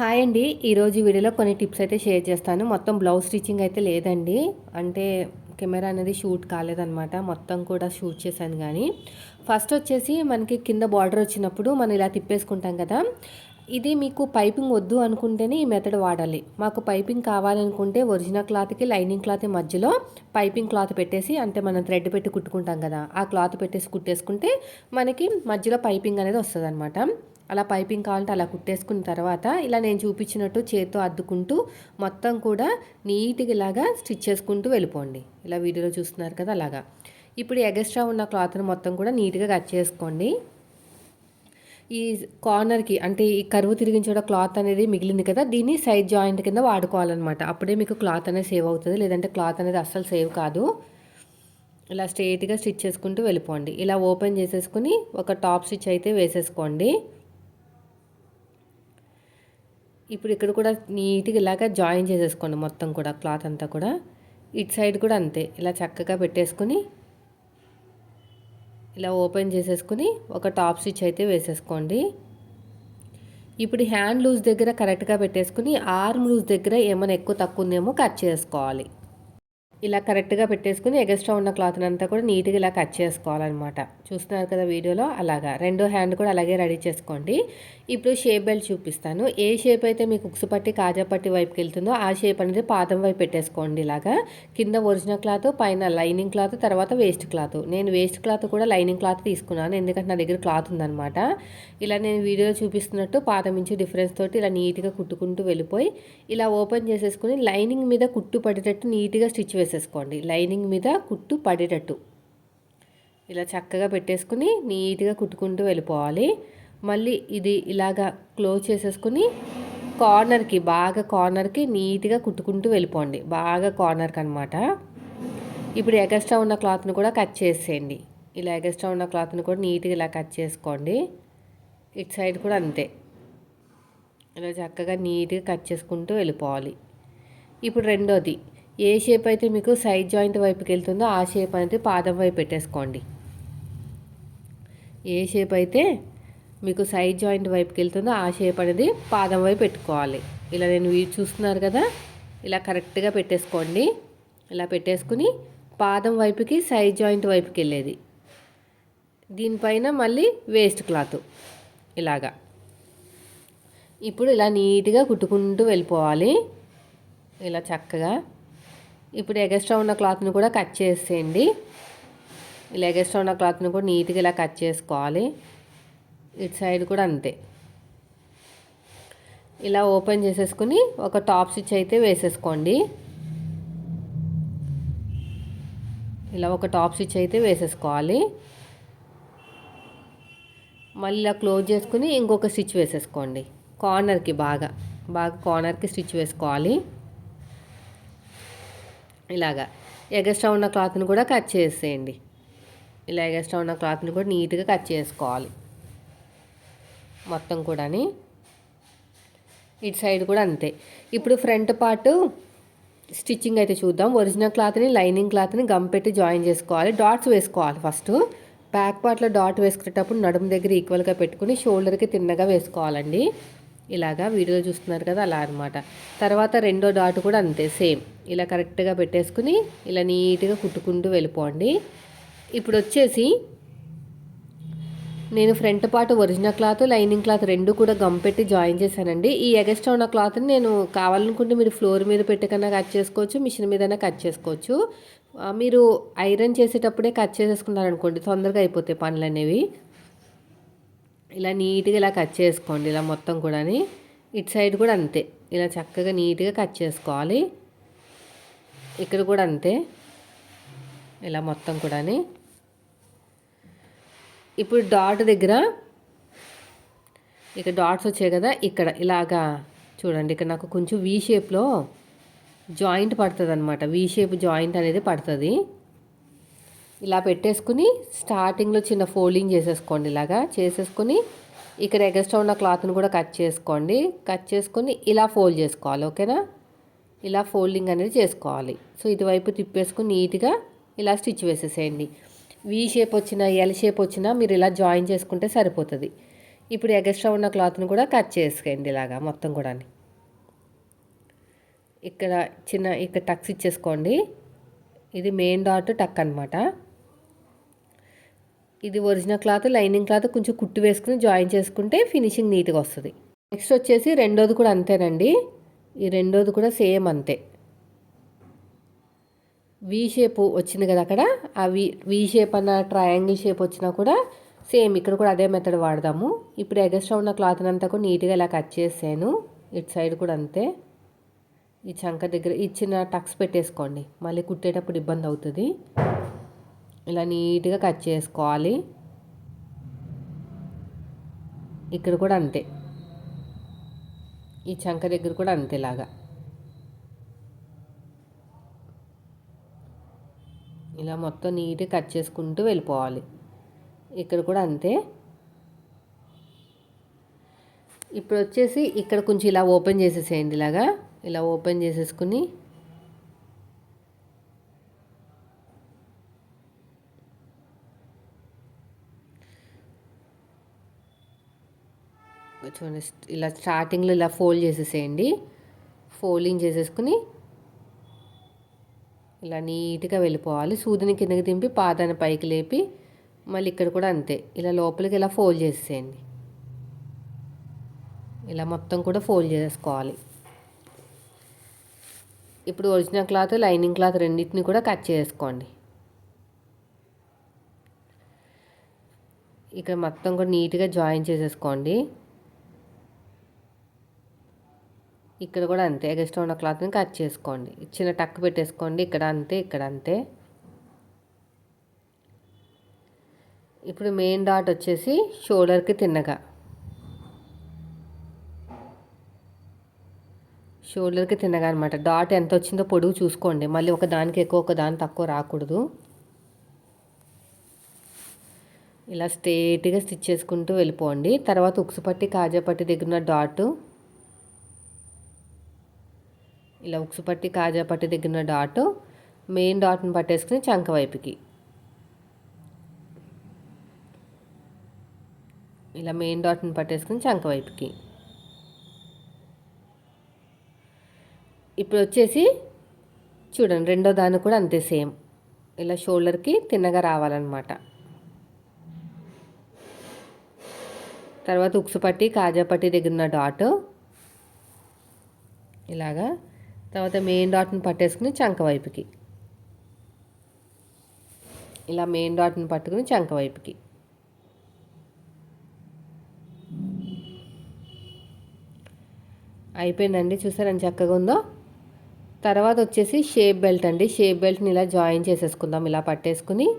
Hi అండి. ఈరోజు వీడియోలో కొన్ని టిప్స్ అయితే షేర్ చేస్తాను. మొత్తం బ్లౌజ్ స్టిచ్చింగ్ అయితే లేదండి. అంటే కెమెరా అనేది షూట్ కాలేదనమాట మొత్తం కూడా షూట్ చేశాను కానీ. ఫస్ట్ వచ్చేసి మనకి కింద బార్డర్ వచ్చినప్పుడు మనం ఇలా తిప్పేసుకుంటాం కదా. ఇది మీకు పైపింగ్ వద్దు అనుకుంటేనే ఈ మెథడ్ వాడాలి. మాకు పైపింగ్ కావాలనుకుంటే ఒరిజినల్ క్లాత్కి లైనింగ్ క్లాత్ మధ్యలో పైపింగ్ క్లాత్ పెట్టేసి అంటే మనం థ్రెడ్ పెట్టి కుట్టుకుంటాం కదా ఆ క్లాత్ పెట్టేసి కుట్టేసుకుంటే మనకి మధ్యలో పైపింగ్ అనేది వస్తుంది అలా పైపింగ్ కావాలంటే అలా కుట్టేసుకున్న తర్వాత ఇలా నేను చూపించినట్టు చేత్తో అద్దుకుంటూ మొత్తం కూడా నీట్గా ఇలాగా స్టిచ్ చేసుకుంటూ వెళ్ళిపోండి. ఇలా వీడియోలో చూస్తున్నారు కదా అలాగా. ఇప్పుడు ఎగస్ట్రా ఉన్న క్లాత్ని మొత్తం కూడా నీట్గా కట్ చేసుకోండి. ఈ కార్నర్కి అంటే ఈ కరువు తిరిగించడం క్లాత్ అనేది మిగిలింది కదా దీన్ని సైడ్ జాయింట్ కింద వాడుకోవాలన్నమాట. అప్పుడే మీకు క్లాత్ అనేది సేవ్ అవుతుంది లేదంటే క్లాత్ అనేది అస్సలు సేవ్ కాదు. ఇలా స్ట్రేట్గా స్టిచ్ చేసుకుంటూ వెళ్ళిపోండి. ఇలా ఓపెన్ చేసేసుకుని ఒక టాప్ స్టిచ్ అయితే వేసేసుకోండి. ఇప్పుడు ఇక్కడ కూడా నీట్గా ఇలాగా జాయిన్ చేసేసుకోండి మొత్తం కూడా క్లాత్ అంతా కూడా. ఇటు సైడ్ కూడా అంతే. ఇలా చక్కగా పెట్టేసుకుని ఇలా ఓపెన్ చేసేసుకుని ఒక టాప్ స్టిచ్ అయితే వేసేసుకోండి. ఇప్పుడు హ్యాండ్ లూజ్ దగ్గర కరెక్ట్గా పెట్టేసుకుని ఆర్మ్ లూజ్ దగ్గర ఏమైనా ఎక్కువ తక్కువ ఉందేమో కట్ చేసుకోవాలి. ఇలా కరెక్ట్గా పెట్టేసుకుని ఎగస్ట్రా ఉన్న క్లాత్ని అంతా కూడా నీట్గా ఇలా కట్ చేసుకోవాలన్నమాట. చూస్తున్నారు కదా వీడియోలో అలాగా. రెండో హ్యాండ్ కూడా అలాగే రెడీ చేసుకోండి. ఇప్పుడు షేప్ బెల్ట్ చూపిస్తాను. ఏ షేప్ అయితే మీకు ఉక్సు పట్టి కాజా పట్టి వైపుకి వెళ్తుందో ఆ షేప్ అనేది పాదం వైపు పెట్టేసుకోండి ఇలాగా. కింద ఒరిజినల్ క్లాత్ పైన లైనింగ్ క్లాత్ తర్వాత వేస్ట్ క్లాత్. నేను వేస్ట్ క్లాత్ కూడా లైనింగ్ క్లాత్ తీసుకున్నాను. ఎందుకంటే నా దగ్గర క్లాత్ ఉందన్నమాట. ఇలా నేను వీడియోలో చూపిస్తున్నట్టు పాదం నుంచి డిఫరెన్స్ తోటి ఇలా నీట్గా కుట్టుకుంటూ వెళ్ళిపోయి ఇలా ఓపెన్ చేసేసుకుని లైనింగ్ మీద కుట్టు పడేటట్టు నీట్గా స్టిచ్ వేసేసుకోండి. లైనింగ్ మీద కుట్టు పడేటట్టు. ఇలా చక్కగా పెట్టేసుకుని నీట్గా కుట్టుకుంటూ వెళ్ళిపోవాలి. మళ్ళీ ఇది ఇలాగా క్లోజ్ చేసేసుకుని కార్నర్కి బాగా కార్నర్కి నీట్గా కుట్టుకుంటూ వెళ్ళిపోండి. బాగా కార్నర్కి అనమాట ఇప్పుడు ఎగస్ట్రా ఉన్న క్లాత్ని కూడా కట్ చేసేయండి. ఇలా ఎగస్ట్రా ఉన్న క్లాత్ని కూడా నీట్గా ఇలా కట్ చేసుకోండి. ఇటు సైడ్ కూడా అంతే. ఇలా చక్కగా నీట్గా కట్ చేసుకుంటూ వెళ్ళిపోవాలి. ఇప్పుడు రెండోది. ఏ షేప్ అయితే మీకు సైడ్ జాయింట్ వైపుకి వెళ్తుందో ఆ షేప్ అనేది పాదం వైపు పెట్టేసుకోండి. ఏ షేప్ అయితే మీకు సైడ్ జాయింట్ వైపుకి వెళ్తుందో ఆ షేప్ అనేది పాదం వైపు పెట్టుకోవాలి. ఇలా నేను వీడు చూస్తున్నారు కదా ఇలా కరెక్ట్గా పెట్టేసుకోండి. ఇలా పెట్టేసుకుని పాదం వైపుకి సైడ్ జాయింట్ వైపుకి వెళ్ళేది దీనిపైన మళ్ళీ వేస్ట్ క్లాత్ ఇలాగా. ఇప్పుడు ఇలా నీట్గా కుట్టుకుంటూ వెళ్ళిపోవాలి. ఇలా చక్కగా ఇప్పుడు ఎగస్ట్రా ఉన్న క్లాత్ని కూడా కట్ చేసేయండి. ఇలా ఎగస్ట్రా ఉన్న క్లాత్ని కూడా నీట్గా ఇలా కట్ చేసుకోవాలి. ఇటు సైడ్ కూడా అంతే. ఇలా ఓపెన్ చేసేసుకుని ఒక టాప్ స్టిచ్ అయితే వేసేసుకోండి. ఇలా ఒక టాప్ స్టిచ్ అయితే వేసేసుకోవాలి. మళ్ళీ ఇలా క్లోజ్ చేసుకుని ఇంకొక స్టిచ్ వేసేసుకోండి. కార్నర్కి బాగా బాగా కార్నర్కి స్టిచ్ వేసుకోవాలి. ఇలాగా ఎగస్ట్రా ఉన్న క్లాత్ని కూడా కట్ చేసేయండి. ఇలా ఎగస్ట్రా ఉన్న క్లాత్ని కూడా నీట్గా కట్ చేసుకోవాలి. మొత్తం కూడాని. ఇటు సైడ్ కూడా అంతే. ఇప్పుడు ఫ్రంట్ పార్ట్ స్టిచ్చింగ్ అయితే చూద్దాం. ఒరిజినల్ క్లాత్ని లైనింగ్ క్లాత్ని గమ్ పెట్టి జాయిన్ చేసుకోవాలి. డాట్స్ వేసుకోవాలి ఫస్ట్. బ్యాక్ పార్ట్లో డాట్ వేసుకునేటప్పుడు నడుము దగ్గర ఈక్వల్గా పెట్టుకుని షోల్డర్కి తిన్నగా వేసుకోవాలండి. ఇలాగా వీడియోలో చూస్తున్నారు కదా అలా అనమాట తర్వాత రెండో డాట్ కూడా అంతే సేమ్. ఇలా కరెక్ట్గా పెట్టేసుకుని ఇలా నీట్గా కుట్టుకుంటూ వెళ్ళిపోండి. ఇప్పుడు వచ్చేసి నేను front part original cloth lining cloth రెండు కూడా గమ్ పెట్టి జాయిన్ చేశానండి. ఈ ఎగస్ట్రా ఉన్న క్లాత్ని నేను కావాలనుకుంటే మీరు ఫ్లోర్ మీద పెట్టకన్నా కట్ చేసుకోవచ్చు మిషన్ మీదైనా కట్ చేసుకోవచ్చు. మీరు ఐరన్ చేసేటప్పుడే కట్ చేసేసుకున్నారనుకోండి తొందరగా అయిపోతాయి పనులు అనేవి ఇలా నీట్గా ఇలా కట్ చేసుకోండి ఇలా మొత్తం కూడా ఇటు సైడ్ కూడా అంతే. ఇలా చక్కగా నీట్గా కట్ చేసుకోవాలి. ఇక్కడ కూడా అంతే. ఇలా మొత్తం కూడా ఇప్పుడు డాట్ దగ్గర ఇక డాట్స్ వచ్చాయి కదా ఇక్కడ ఇలాగా చూడండి. ఇక్కడ నాకు కొంచెం వీ షేప్లో జాయింట్ పడుతుంది అనమాట వీ షేప్ జాయింట్ అనేది పడుతుంది. ఇలా పెట్టేసుకుని స్టార్టింగ్లో చిన్న ఫోల్డింగ్ చేసేసుకోండి ఇలాగా. చేసేసుకుని ఇక్కడ ఎగస్ట్రా ఉన్న క్లాత్ని కూడా కట్ చేసుకోండి. కట్ చేసుకొని ఇలా ఫోల్డ్ చేసుకోవాలి ఓకేనా ఇలా ఫోల్డింగ్ అనేది చేసుకోవాలి. సో ఇటువైపు తిప్పేసుకుని నీట్గా ఇలా స్టిచ్ వేసేసేయండి. వీ షేప్ వచ్చినా ఎల్ షేప్ వచ్చినా మీరు ఇలా జాయిన్ చేసుకుంటే సరిపోతుంది. ఇప్పుడు ఎగస్ట్రా ఉన్న క్లాత్ని కూడా కట్ చేసుకోండి ఇలాగా మొత్తం కూడా ఇక్కడ చిన్న ఇక్కడ టక్స్ ఇచ్చేసుకోండి. ఇది మెయిన్ డాట్ టక్ అనమాట ఇది ఒరిజినల్ క్లాత్ లైనింగ్ క్లాత్ కొంచెం కుట్టు వేసుకుని జాయిన్ చేసుకుంటే ఫినిషింగ్ నీట్గా వస్తుంది. నెక్స్ట్ వచ్చేసి రెండోది కూడా అంతేనండి. ఈ రెండోది కూడా సేమ్ అంతే. వి షేప్ వచ్చింది కదా అక్కడ. ఆ వి వి షేప్ అన్న ట్రయాంగిల్ షేప్ వచ్చినా కూడా సేమ్ ఇక్కడ కూడా అదే మెథడ్ వాడదాము. ఇప్పుడు ఎగస్ట్రా ఉన్న క్లాత్ అంతా కూడా నీట్గా ఇలా కట్ చేసాను ఇటు సైడ్ కూడా అంతే. ఈ చంక దగ్గర ఇచ్చిన టక్స్ పెట్టేసుకోండి. మళ్ళీ కుట్టేటప్పుడు ఇబ్బంది అవుతుంది. ఇలా నీట్గా కట్ చేసుకోవాలి. ఇక్కడ కూడా అంతే. ఈ చంక దగ్గర కూడా అంతేలాగా ఇలా మొత్తం నీట్గా కట్ చేసుకుంటూ వెళ్ళిపోవాలి. ఇక్కడ కూడా అంతే. ఇప్పుడు వచ్చేసి ఇక్కడ కొంచెం ఇలా ఓపెన్ చేసేసేయండి ఇలాగా. ఇలా ఓపెన్ చేసేసుకుని చూడండి. ఇలా స్టార్టింగ్లో ఇలా ఫోల్డ్ చేసేసేయండి. ఫోల్డింగ్ చేసేసుకుని ఇలా నీట్గా వెళ్ళిపోవాలి. సూదిని కిందకి దింపి పాదాన్ని పైకి లేపి మళ్ళీ ఇక్కడ కూడా అంతే. ఇలా లోపలికి ఇలా ఫోల్డ్ చేసేయండి ఇలా మొత్తం కూడా ఫోల్డ్ చేసుకోవాలి ఇప్పుడు ఒరిజినల్ క్లాత్ లైనింగ్ క్లాత్ రెండింటిని కూడా కట్ చేసుకోండి. ఇక్కడ మొత్తం కూడా నీట్గా జాయిన్ చేసేసుకోండి. ఇక్కడ కూడా అంతే ఎగస్ట్రా ఉన్న క్లాత్ని కట్ చేసుకోండి. చిన్న టక్ పెట్టేసుకోండి ఇక్కడ అంతే ఇక్కడ అంతే. ఇప్పుడు మెయిన్ డాట్ వచ్చేసి షోల్డర్కి తిన్నగా. షోల్డర్కి తిన్నగా అనమాట డాట్ ఎంత వచ్చిందో పొడుగు చూసుకోండి. మళ్ళీ ఒక దానికి ఎక్కువ ఒక దాని తక్కువ రాకూడదు. ఇలా స్ట్రేట్గా స్టిచ్ చేసుకుంటూ వెళ్ళిపోండి. తర్వాత ఉక్సుపట్టి కాజాపట్టి దగ్గర ఉన్న డాటు ఇలా ఉక్సు పట్టి కాజా పట్టి దగ్గర డాట్ మెయిన్ డాట్ని పట్టేసుకుని చంక వైపుకి. ఇలా మెయిన్ డాట్ని పట్టేసుకుని చంక వైపుకి. ఇప్పుడు వచ్చేసి చూడండి రెండో దాన్ని కూడా అంతే సేమ్ ఇలా షోల్డర్కి తిన్నగా రావాలన్నమాట. తర్వాత ఉక్సు పట్టి కాజా పట్టి దగ్గర డాట్ ఇలాగా తర్వాత మెయిన్ డాట్ని పట్టేసుకుని చంక వైపుకి. ఇలా మెయిన్ డాట్ని పట్టుకుని చంక వైపుకి. అయిపోయిందండి చూసారని చక్కగా ఉందో? తర్వాత వచ్చేసి షేప్ బెల్ట్ అండి. షేప్ బెల్ట్ని ఇలా జాయిన్ చేసేసుకుందాం. ఇలా పట్టేసుకుని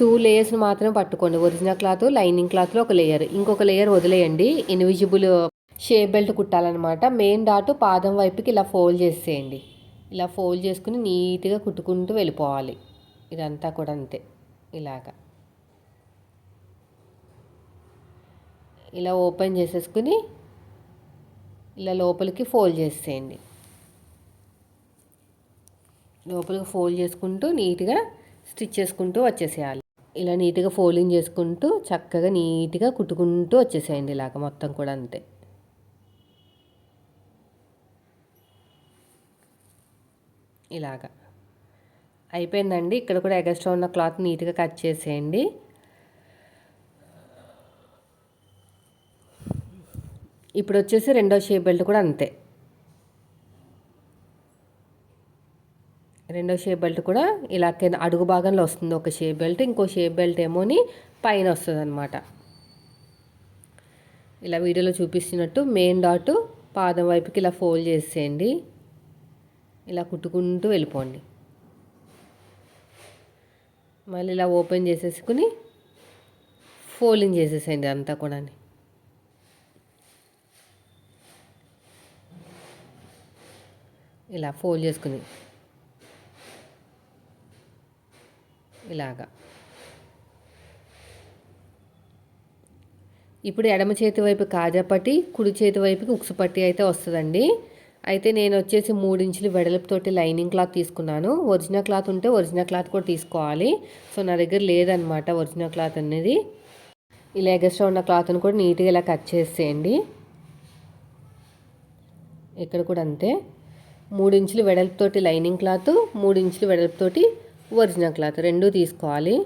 టూ లేయర్స్ని మాత్రమే పట్టుకోండి. ఒరిజినల్ క్లాత్ లైనింగ్ క్లాత్లో ఒక లేయర్ ఇంకొక లేయర్ వదిలేయండి. ఇన్విజిబుల్ షేప్ బెల్ట్ కుట్టాలన్నమాట. మెయిన్ డాటు పాదం వైపుకి ఇలా ఫోల్డ్ చేసేయండి. ఇలా ఫోల్డ్ చేసుకుని నీట్గా కుట్టుకుంటూ వెళ్ళిపోవాలి. ఇదంతా కూడా అంతే. ఇలాగా. ఇలా ఓపెన్ చేసేసుకుని ఇలా లోపలికి ఫోల్డ్ చేసేయండి. లోపలికి ఫోల్డ్ చేసుకుంటూ నీట్గా స్టిచ్ చేసుకుంటూ వచ్చేసేయాలి. ఇలా నీట్గా ఫోల్డింగ్ చేసుకుంటూ చక్కగా నీట్గా కుట్టుకుంటూ వచ్చేసేయండి ఇలాగ మొత్తం కూడా అంతే. ఇలాగా. అయిపోయిందండి. ఇక్కడ కూడా ఎగస్ట్రా ఉన్న క్లాత్ నీట్గా కట్ చేసేయండి. ఇప్పుడు వచ్చేసి రెండో షేప్ బెల్ట్ కూడా అంతే. రెండో షేప్ బెల్ట్ కూడా ఇలా కింద అడుగు భాగంలో వస్తుంది ఒక షేప్ బెల్ట్. ఇంకో షేప్ బెల్ట్ ఏమోని పైన వస్తుంది అనమాట ఇలా వీడియోలో చూపిస్తున్నట్టు మెయిన్ డాట్ పాదం వైపుకి ఇలా ఫోల్డ్ చేసేయండి. ఇలా కుట్టుకుంటూ వెళ్ళిపోండి. మళ్ళీ ఇలా ఓపెన్ చేసేసుకుని ఫోల్డింగ్ చేసేసేయండి అంతా కూడా ఇలా ఫోల్డ్ చేసుకుని. ఇలాగా. ఇప్పుడు ఎడమ చేతి వైపు కాజాపట్టి కుడి చేతి వైపుకి ఉక్సుపట్టి అయితే వస్తుందండి. అయితే నేను వచ్చేసి మూడించులు వెడల్పుతోటి లైనింగ్ క్లాత్ తీసుకున్నాను. ఒరిజినల్ క్లాత్ ఉంటే ఒరిజినల్ క్లాత్ కూడా తీసుకోవాలి. సో నా దగ్గర లేదనమాట ఒరిజినల్ క్లాత్ అనేది. ఇలా ఎగస్ట్రా ఉన్న క్లాత్ని కూడా నీట్గా ఇలా కట్ చేసేయండి. ఇక్కడ కూడా అంతే. మూడు ఇంచులు వెడల్పుతోటి లైనింగ్ క్లాత్ మూడు ఇంచులు వెడల్పుతోటి ఒరిజినల్ క్లాత్ రెండూ తీసుకోవాలి.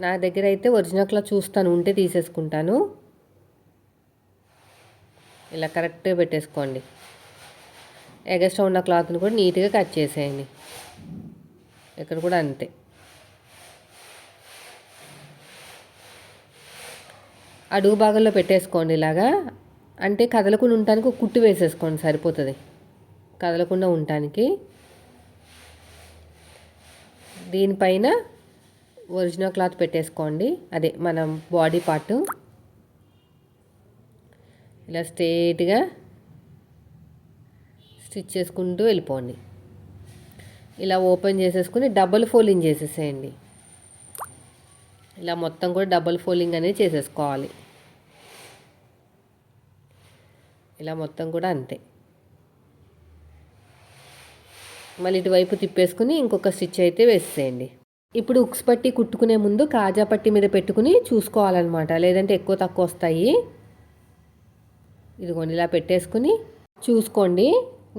నా దగ్గర అయితే ఒరిజినల్ క్లాత్ చూస్తాను ఉంటే తీసేసుకుంటాను. ఇలా కరెక్ట్గా పెట్టేసుకోండి. ఎగస్ట్రా ఉన్న క్లాత్ని కూడా నీట్గా కట్ చేసేయండి. ఇక్కడ కూడా అంతే. అడుగు భాగంలో పెట్టేసుకోండి ఇలాగా. అంటే కదలకుండా ఉండటానికి ఒక కుట్టు వేసేసుకోండి సరిపోతుంది. కదలకుండా ఉండటానికి. దీనిపైన ఒరిజినల్ క్లాత్ పెట్టేసుకోండి. అదే మనం బాడీ పార్ట్. ఇలా స్ట్రేట్గా స్టిచ్ చేసుకుంటూ వెళ్ళిపోండి. ఇలా ఓపెన్ చేసేసుకుని డబుల్ ఫోల్డింగ్ చేసేసేయండి. ఇలా మొత్తం కూడా డబుల్ ఫోల్డింగ్ అనేది చేసేసుకోవాలి. ఇలా మొత్తం కూడా అంతే. మళ్ళీ ఇటువైపు తిప్పేసుకుని ఇంకొక స్టిచ్ అయితే వేసేయండి ఇప్పుడు ఉక్స్ పట్టి కుట్టుకునే ముందు కాజా పట్టి మీద పెట్టుకుని చూసుకోవాలన్నమాట. లేదంటే ఎక్కువ తక్కువ వస్తాయి. ఇదిగోండి ఇలా పెట్టేసుకుని చూసుకోండి.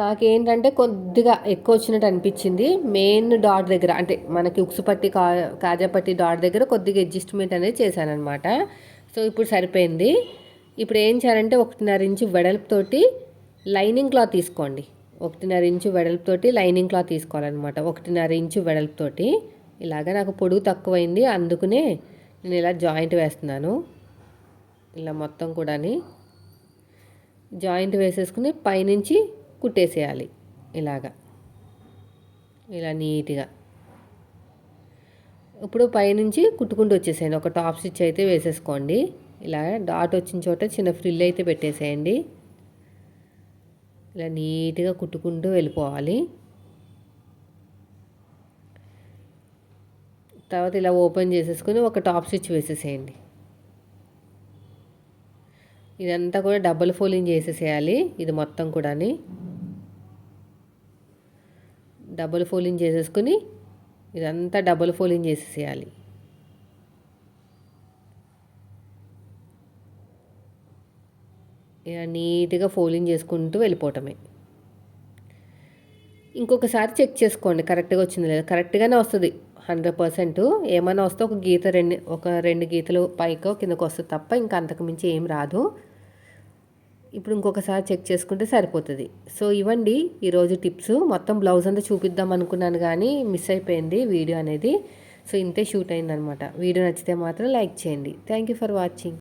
నాకేంటంటే కొద్దిగా ఎక్కువ వచ్చినట్టు అనిపించింది. మెయిన్ డాట్ దగ్గర అంటే మనకి ఉక్సు పట్టి కా కాజాపట్టి డాట్ దగ్గర కొద్దిగా అడ్జస్ట్మెంట్ అనేది చేశానమాట సో ఇప్పుడు సరిపోయింది. ఇప్పుడు ఏం చేయాలంటే ఒకటిన్నర ఇంచు వెడల్పుతోటి లైనింగ్ క్లాత్ తీసుకోండి. ఒకటిన్నర ఇంచు వెడల్పుతోటి లైనింగ్ క్లాత్ తీసుకోవాలన్నమాట. ఒకటిన్నర ఇంచు వెడల్పుతోటి ఇలాగ నాకు పొడుగు తక్కువైంది అందుకునే నేను ఇలా జాయింట్ వేస్తున్నాను. ఇలా మొత్తం కూడాని జాయింట్ వేసేసుకుని పైనుంచి కుట్టేసేయాలి. ఇలాగా. ఇలా నీట్గా. ఇప్పుడు పైనుంచి కుట్టుకుంటూ వచ్చేసేయండి. ఒక టాప్ స్టిచ్ అయితే వేసేసుకోండి. ఇలా డాట్ వచ్చిన చోట చిన్న ఫ్రిల్ అయితే పెట్టేసేయండి. ఇలా నీట్గా కుట్టుకుంటూ వెళ్ళిపోవాలి. తర్వాత ఇలా ఓపెన్ చేసేసుకొని ఒక టాప్ స్టిచ్ వేసేసేయండి. ఇదంతా కూడా డబుల్ ఫోలింగ్ చేసేసేయాలి ఇది మొత్తం కూడాని. డబుల్ ఫోలింగ్ చేసేసుకుని ఇదంతా డబుల్ ఫోలింగ్ చేసేసేయాలి. ఇలా నీట్గా ఫోలింగ్ చేసుకుంటూ వెళ్ళిపోవటమే. ఇంకొకసారి చెక్ చేసుకోండి కరెక్ట్గా వచ్చింది లేదా? కరెక్ట్గానే వస్తుంది హండ్రెడ్ పర్సెంట్. ఏమైనా వస్తే ఒక గీత రెండు ఒక రెండు గీతలు పైకో కిందకు వస్తుంది తప్ప ఇంకా అంతకు మించి ఏం రాదు. ఇప్పుడు ఇంకొకసారి చెక్ చేసుకుంటే సరిపోతుంది. సో ఇవ్వండి ఈరోజు టిప్స్. మొత్తం బ్లౌజ్ అంతా చూపిద్దాం అనుకున్నాను కానీ మిస్ అయిపోయింది వీడియో అనేది. సో ఇంతే షూట్ అయిందనమాట. వీడియో నచ్చితే మాత్రం లైక్ చేయండి. Thank you for watching.